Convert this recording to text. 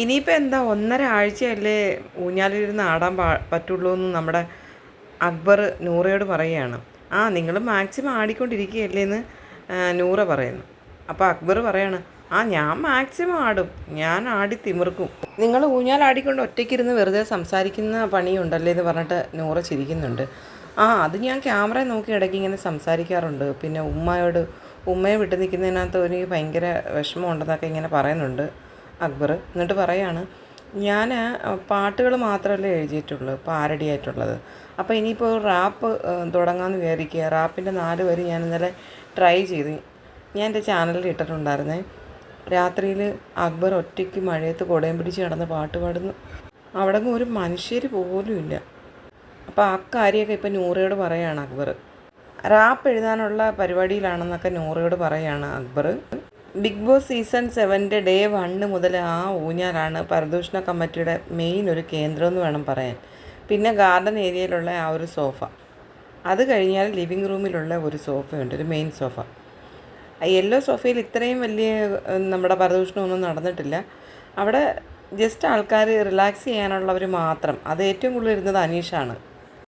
ഇനിയിപ്പോൾ എന്താ ഒന്നര ആഴ്ചയല്ലേ ഊഞ്ഞാലിരുന്ന് ആടാൻ പാ പറ്റുള്ളൂ എന്ന് നമ്മുടെ അക്ബർ നൂറയോട് പറയുകയാണ്. ആ നിങ്ങൾ മാക്സിമം ആടിക്കൊണ്ടിരിക്കുകയല്ലേ എന്ന് നൂറ പറയുന്നു. അപ്പോൾ അക്ബർ പറയാണ് ആ ഞാൻ മാക്സിമം ആടും. ഞാൻ ആടി തിമിർക്കും. നിങ്ങൾ ഊഞ്ഞാൽ ആടിക്കൊണ്ട് ഒറ്റയ്ക്കിരുന്ന് വെറുതെ സംസാരിക്കുന്ന പണിയുണ്ടല്ലേ എന്ന് പറഞ്ഞിട്ട് നൂറ ചിരിക്കുന്നുണ്ട്. ആ അത് ഞാൻ ക്യാമറ നോക്കി ഇടയ്ക്ക് ഇങ്ങനെ സംസാരിക്കാറുണ്ട്. പിന്നെ ഉമ്മയോട് ഉമ്മയെ വിട്ടു നിൽക്കുന്നതിനകത്ത് എനിക്ക് ഭയങ്കര വിഷമമുണ്ടെന്നൊക്കെ ഇങ്ങനെ പറയുന്നുണ്ട്. അക്ബർ എന്നിട്ട് പറയാണ് ഞാൻ പാട്ടുകൾ മാത്രമല്ലേ എഴുതിയിട്ടുള്ളൂ പാരഡി ആയിട്ടുള്ളത് അപ്പോൾ ഇനിയിപ്പോൾ റാപ്പ് തുടങ്ങാമെന്ന് വിചാരിക്കുക. റാപ്പിന്റെ നാല് വരി ഞാൻ ഇന്നലെ ട്രൈ ചെയ്തു. ഞാൻ എന്റെ ചാനലിൽ ഇട്ടിട്ടുണ്ടായിരുന്നേ. രാത്രിയിൽ അക്ബർ ഒറ്റയ്ക്ക് മഴയത്ത് കുടയും പിടിച്ച് കിടന്ന് പാട്ട് പാടുന്നു. അവിടെ ഒരു മനുഷ്യർ പോലും ഇല്ല. അപ്പോൾ ആ കാര്യമൊക്കെ ഇപ്പം നൂറയോട് പറയാണ് അക്ബർ. റാപ്പ് എഴുതാനുള്ള പരിപാടിയിലാണെന്നൊക്കെ നൂറയോട് പറയാണ് അക്ബർ. ബിഗ് ബോസ് സീസൺ സെവന്റെ ഡേ വണ്ണ് മുതൽ ആ ഊഞ്ഞാലാണ് പരദൂഷണ കമ്മിറ്റിയുടെ മെയിൻ ഒരു കേന്ദ്രം എന്ന് വേണം പറയാൻ. പിന്നെ ഗാർഡൻ ഏരിയയിലുള്ള ആ ഒരു സോഫ. അത് കഴിഞ്ഞാൽ ലിവിങ് റൂമിലുള്ള ഒരു സോഫയുണ്ട് ഒരു മെയിൻ സോഫ. യെല്ലോ സോഫയിൽ ഇത്രയും വലിയ നമ്മുടെ പരദൂഷണമൊന്നും നടന്നിട്ടില്ല. അവിടെ ജസ്റ്റ് ആൾക്കാർ റിലാക്സ് ചെയ്യാനുള്ളവർ മാത്രം. അത് ഏറ്റവും കൂടുതൽ ഇരുന്നത് അനീഷാണ്.